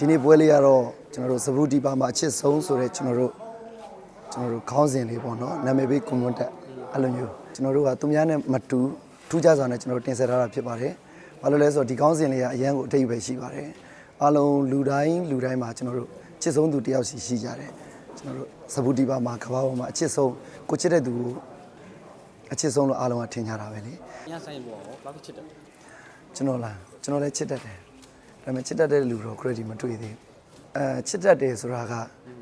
ဒီနေ့ပွဲလေးကတော့ကျွန်တော်တို့စဘူးဒီပါမှာအချစ်ဆုံးဆိုတဲ့ကျွန်တော်တို့ကျွန်တော်တို့ခေါင်းစဉ်လေးပေါ့နော်နာမည်ပေးကွန်မွန်တက်အဲ့လိုမျိုးကျွန်တော်တို့ကသူများနဲ့မတူထူးခြားစွာနဲ့ကျွန်တော်တို့တင်ဆက်ထားတာဖြစ်ပါတယ်ဘာလို့လဲဆိုတော့ဒီခေါင်းစဉ်လေးကအရန်ကိုအထိပ္ပယ်ရှိပါတယ်အားလုံးလူတိုင်းလူတိုင်းမှာကျွန်တော်တို့ချစ်ဆုံးသူတယောက်စီရှိကြတယ်ကျွန်တော်တို့စဘူးဒီပါမှာကဘာပေါ်မှာအချစ်ဆုံးကိုချစ်တဲ့သူကိုအချစ်ဆုံးလို့အားလုံးကထင်ကြတာပဲလေညဆိုင်ပေါ်တော့ဘယ်လောက်ချစ်တယ်ကျွန်တော်လားကျွန်တော်လည်းချစ်တတ်တယ် ဒါပေမဲ့ချစ်တတ်တဲ့လူတော့ credit မတွေ့သေးဘူးအဲချစ်တတ်တယ်ဆိုတာက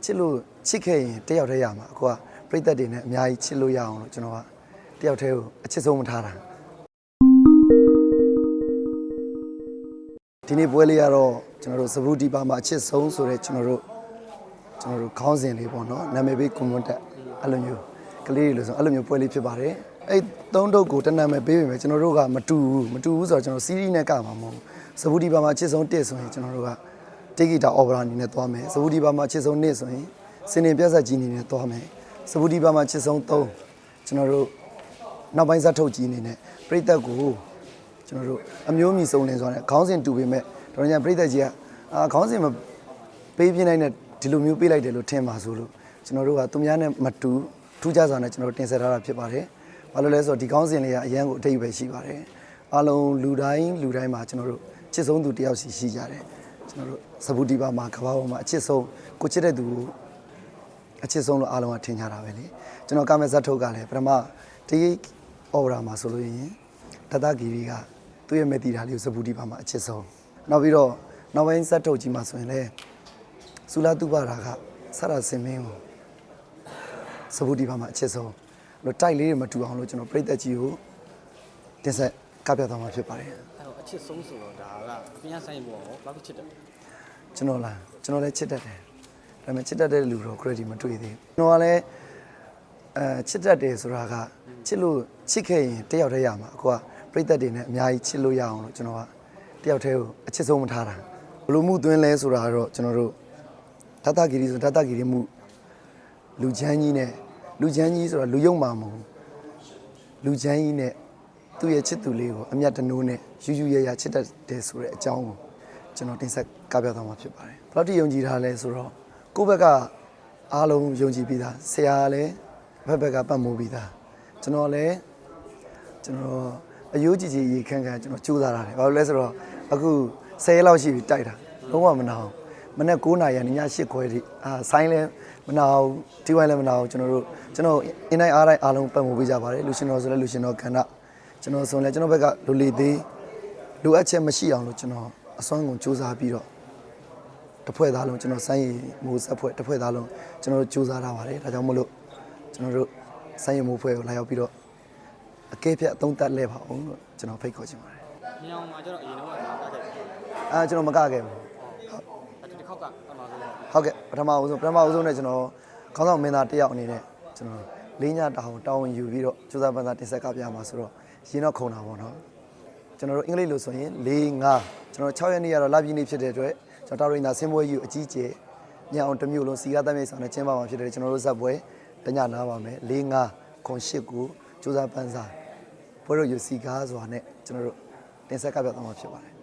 ချစ်လို့ချစ်ခဲ့ရင်တယောက်တည်းရမှာအခုကပြိသက်တွေနဲ့အများကြီးချစ်လို့ရအောင်လို့ကျွန်တော်ကတယောက်တည်းကိုအချစ်ဆုံးမထားတာဒီနေ့ပွဲလေးကတော့ကျွန်တော်တို့စဘူးဒီပါမှာအချစ်ဆုံးဆိုတဲ့ကျွန်တော်တို့ကျွန်တော်တို့ခေါင်းစဉ်လေးပေါ့နော်နာမည်ပေးကွန်မွန်တက်အဲ့လိုမျိုးကလေးတွေလို့ဆိုအဲ့လိုမျိုးပွဲလေးဖြစ်ပါတယ် အဲ့သုံးတုပ်ကိုတနံမယ်ပေးပေမဲ့ကျွန်တော်တို့ကမတူဘူးမတူဘူးဆိုတော့ကျွန်တော်စီးရီးနဲ့ကမှာမဟုတ်ဘူးစဘူးဒီပါမှာအချစ်ဆုံးတစ်ဆိုရင်ကျွန်တော်တို့ကတေဂီတာအော်ပရာအနေနဲ့သွားမယ်စဘူးဒီပါမှာအချစ်ဆုံးနှစ်ဆိုရင်စင်နေပြက်ဆက်ကြီးအနေနဲ့သွားမယ်စဘူးဒီပါမှာအချစ်ဆုံးသုံးကျွန်တော်တို့နောက်ပိုင်းဇက်ထုတ်ကြီးအနေနဲ့ပြိသက်ကိုကျွန်တော်တို့အမျိုးမြည်စုံလင်စွာနဲ့ခေါင်းစဉ်တူပေမဲ့တော်တော်ညာပြိသက်ကြီးကအာခေါင်းစဉ်မပေးပြနိုင်တဲ့ဒီလိုမျိုးပေးလိုက်တယ်လို့ထင်ပါဆိုလို့ကျွန်တော်တို့ကသူများနဲ့မတူထူးခြားစွာနဲ့ကျွန်တော်တို့တင်ဆက်ထားတာဖြစ်ပါတယ်။ ဘာလို့လဲဆိုတော့ဒီခေါင်းစဉ်လေးကအရန်ကိုအထိပ္ပယ်ရှိပါတယ်။အားလုံးလူတိုင်းလူတိုင်းမှာကျွန်တော်တို့ချစ်ဆုံးသူတယောက်စီရှိကြတယ်။ကျွန်တော်တို့စပူတီပါမှာကဘာပေါ်မှာအချစ်ဆုံးကိုချစ်တဲ့သူကိုအချစ်ဆုံးလို့အားလုံးကထင်ကြတာပဲလေကျွန်တော်ကာမဇတ်ထုတ်ကလည်းပထမဒီအော်ရာမှာဆိုလို့ရင်တတဂီရီကသူ့ရဲ့မေတီတာလေးကိုစပူတီပါမှာအချစ်ဆုံးနောက်ပြီးတော့နောက်ပိုင်းဇတ်ထုတ်ကြီးမှာဆိုရင်လည်းဆူလာတူပါရာကဆရာစင်မင်းကိုစပူတီပါမှာအချစ်ဆုံး လို့တိုက်လေးတွေမတူအောင်လို့ကျွန်တော်ပြိသက်ကြီးကိုတင်ဆက်ကပြသွားမှာဖြစ်ပါတယ်အဲ့တော့အချစ်ဆုံးဆိုတော့ဒါကအပြင်ဆိုင်ပေါ်တော့ဘယ်လောက်ချစ်တယ်ကျွန်တော်လားကျွန်တော်လည်းချစ်တတ်တယ်ဒါပေမဲ့ချစ်တတ်တဲ့လူတော့ credit မတွေ့သေးဘူးကျွန်တော်ကလည်းအဲချစ်တတ်တယ်ဆိုတာကချစ်လို့ချစ်ခဲ့ရင်တယောက်တည်းရမှာအခုကပြိသက်တွေနဲ့အများကြီးချစ်လို့ရအောင်လို့ကျွန်တော်ကတယောက်တည်းကိုအချစ်ဆုံးမထားတာဘလို့မှုသွင်းလဲဆိုတာကတော့ကျွန်တော်တို့ဓာတဂီရီဆိုဓာတဂီရီမှုလူချမ်းကြီးနဲ့ လူချမ်းကြီးဆိုတာလူယုံမှာမဟုတ်ဘူးလူချမ်းကြီးနဲ့သူ့ရဲ့ချစ်သူလေးကိုအမျက်တနိုးနဲ့ယူယူရရချစ်တတ်တယ်ဆိုတဲ့အကြောင်းကိုကျွန်တော်တင်ဆက်ကပြသွားမှာဖြစ်ပါတယ်။ဘယ်လောက်ထိယုံကြည်ထားလဲဆိုတော့ကိုယ့်ဘက်ကအားလုံးယုံကြည်ပြီးသားဆရာလည်းဘက်ဘက်ကပတ်မိုးပြီးသားကျွန်တော်လည်းကျွန်တော်အယိုးကြည်ကြည်ရေခန့်ခန့်ကျွန်တော်ကြိုးစားတာတယ်။ဘာလို့လဲဆိုတော့အခု10ရက်လောက်ရှိပြီတိုက်တာလုံးဝမနာအောင် မနေ့9နာရီကနေည8ခွဲထိအာဆိုင်းလဲမနာအောင်ဒီဝိုင်းလည်းမနာအောင်ကျွန်တော်တို့ကျွန်တော်အင်းတိုင်းအားတိုင်းအားလုံးပတ်မိုးပေးကြပါတယ်လူရှင်တော်ဆိုလဲလူရှင်တော်ခန္ဓာကျွန်တော်ဆိုလဲကျွန်တော်ဘက်ကလူလီသေးလိုအပ်ချက်မရှိအောင်လို့ကျွန်တော်အစွမ်းကုန်စူးစမ်းပြီးတော့တစ်ဖွဲ့သားလုံးကျွန်တော်စိုင်းရည်မိုးဆက်ဖွဲ့တစ်ဖွဲ့သားလုံးကျွန်တော်တို့စူးစမ်းထားပါတယ်ဒါကြောင့်မို့လို့ကျွန်တော်တို့စိုင်းရည်မိုးဖွဲ့ကိုလာရောက်ပြီးတော့အကဲဖြတ်အသုံးသပ်လဲပါအောင်လို့ကျွန်တော်ဖိတ်ခေါ်ချင်ပါတယ်ညောင်မှာကျတော့အရင်တော့ကကားခဲ့တယ်အာကျွန်တော်မကခဲ့ဘူးအဲ့ဒီတစ်ခေါ က်ကပထမဆုံးတော့ဟုတ်ကဲ့ပထမဦးဆုံးပထမဦးဆုံးနဲ့ကျွန်တော်ခေါင်းဆောင်မင်းသားတစ်ယောက်အနေနဲ့ကျွန်တော်လေးညတောင်းတောင်းယူပြီးတော့စူးစမ်းပန်းသားတင်ဆက်ကပြမှာဆိုတော့ရင်းတော့ခုံတာပေါ့နော်ကျွန်တော်တို့အင်္ဂလိပ်လို့ဆိုရင်၄၅ကျွန်တော်6ရက်နေ့ကတော့လပြည့်နေ့ဖြစ်တဲ့အတွက်ကျွန်တော်တာရိန်သာဆင်းပွဲကြီးကိုအကြီးကျယ်ညအောင်တစ်မျိုးလုံးစီကားတမ်းမြေဆောင်နဲ့ကျင်းပမှာဖြစ်တယ်ကျွန်တော်တို့ဇက်ပွဲတညနားပါမယ်၄၅ခွန်၈ကိုစူးစမ်းပန်းစားပွဲတို့ယူစီကားစွာနဲ့ကျွန်တော်တို့တင်ဆက်ကပြသွားမှာဖြစ်ပါတယ်